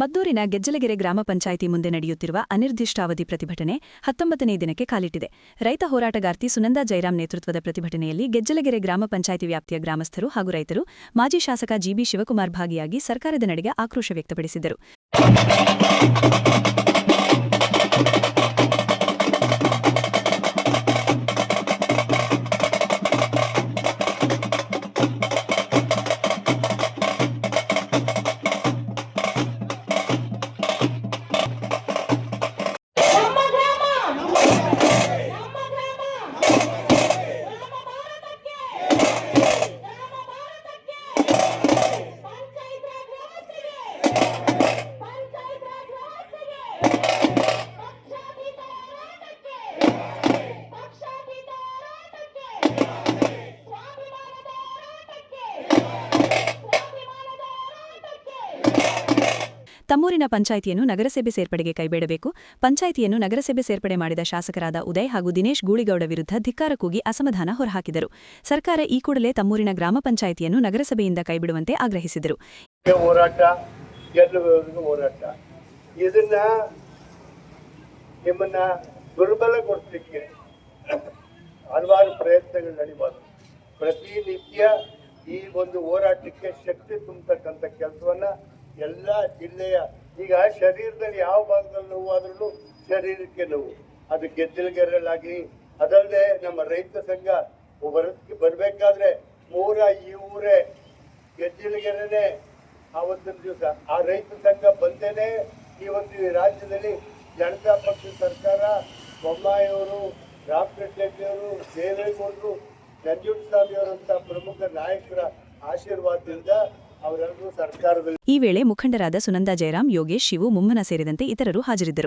ಮದ್ದೂರಿನ ಗೆಜ್ಜಲಗೆರೆ ಗ್ರಾಮ ಪಂಚಾಯಿತಿ ಮುಂದೆ ನಡೆಯುತ್ತಿರುವ ಅನಿರ್ದಿಷ್ಟಾವಧಿ ಪ್ರತಿಭಟನೆ ಹತ್ತೊಂಬತ್ತನೇ ದಿನಕ್ಕೆ ಕಾಲಿಟ್ಟಿದೆ. ರೈತ ಹೋರಾಟಗಾರ್ತಿ ಸುನಂದಾ ಜೈರಾಮ್ ನೇತೃತ್ವದ ಪ್ರತಿಭಟನೆಯಲ್ಲಿ ಗೆಜ್ಜಲಗೆರೆ ಗ್ರಾಮ ಪಂಚಾಯಿತಿ ವ್ಯಾಪ್ತಿಯ ಗ್ರಾಮಸ್ಥರು ಹಾಗೂ ರೈತರು, ಮಾಜಿ ಶಾಸಕ ಜಿಬಿ ಶಿವಕುಮಾರ್ ಭಾಗಿಯಾಗಿ ಸರ್ಕಾರದ ನಡೆಗೆ ಆಕ್ರೋಶ ವ್ಯಕ್ತಪಡಿಸಿದರು ತಮ್ಮೂರಿನ ಪಂಚಾಯಿತಿಯನ್ನು ನಗರಸಭೆ ಸೇರ್ಪಡೆಗೆ ಕೈಬಿಡಬೇಕು. ಪಂಚಾಯಿತಿಯನ್ನು ನಗರಸಭೆ ಸೇರ್ಪಡೆ ಮಾಡಿದ ಶಾಸಕರಾದ ಉದಯ್ ಹಾಗೂ ದಿನೇಶ್ ಗೂಳಿಗೌಡ ವಿರುದ್ಧ ಧಿಕ್ಕಾರ ಕೂಗಿ ಅಸಮಾಧಾನ ಹೊರಹಾಕಿದರು. ಸರ್ಕಾರ ಈ ಕೂಡಲೇ ತಮ್ಮೂರಿನ ಗ್ರಾಮ ಪಂಚಾಯಿತಿಯನ್ನು ನಗರಸಭೆಯಿಂದ ಕೈಬಿಡುವಂತೆ ಆಗ್ರಹಿಸಿದರು. ದುರ್ಬಲಗೊಳಿಸಲಿಕ್ಕೆ ಹಲವಾರು ಪ್ರಯತ್ನಗಳು ಪ್ರತಿನಿತ್ಯ ಈ ಒಂದು ಹೋರಾಟಕ್ಕೆ ಶಕ್ತಿ ಕೆಲಸವನ್ನ ಎಲ್ಲ ಜಿಲ್ಲೆಯ, ಈಗ ಶರೀರದಲ್ಲಿ ಯಾವ ಭಾಗದಲ್ಲಿ ನೋವು ಆದ್ರೂ ಶರೀರಕ್ಕೆ ನೋವು. ಅದು ಗೆದ್ದಲಗೆರೆಲಾಗಿ ಅದಲ್ಲದೆ ನಮ್ಮ ರೈತ ಸಂಘ ಬರೋದಕ್ಕೆ ಬರಬೇಕಾದ್ರೆ ಮೂರ ಈ ಊರೇ ಗೆಜ್ಜಿಲಗೆರೆನೆ ಆವತ್ತಿನ ದಿವಸ. ಆ ರೈತ ಸಂಘ ಬಂದೇನೆ ಇವತ್ತು ಈ ರಾಜ್ಯದಲ್ಲಿ ಜನತಾ ಪಕ್ಷ ಸರ್ಕಾರ, ಬೊಮ್ಮಾಯಿಯವರು ರಾಮಕೃಷ್ಣ ಅವರು ದೇವೇಗೌಡರು, ನಂಜುಂಡಸ್ವಾಮಿಯವರಂತ ಪ್ರಮುಖ ನಾಯಕರ ಆಶೀರ್ವಾದದಿಂದ ಈ ವೇಳೆ ಮುಖಂಡರಾದ ಸುನಂದಾ ಜಯರಾಮ್ ಯೋಗೇಶ್ ಶಿವು ಮುಮ್ಮನ ಸೇರಿದಂತೆ ಇತರರು ಹಾಜರಿದ್ದರು.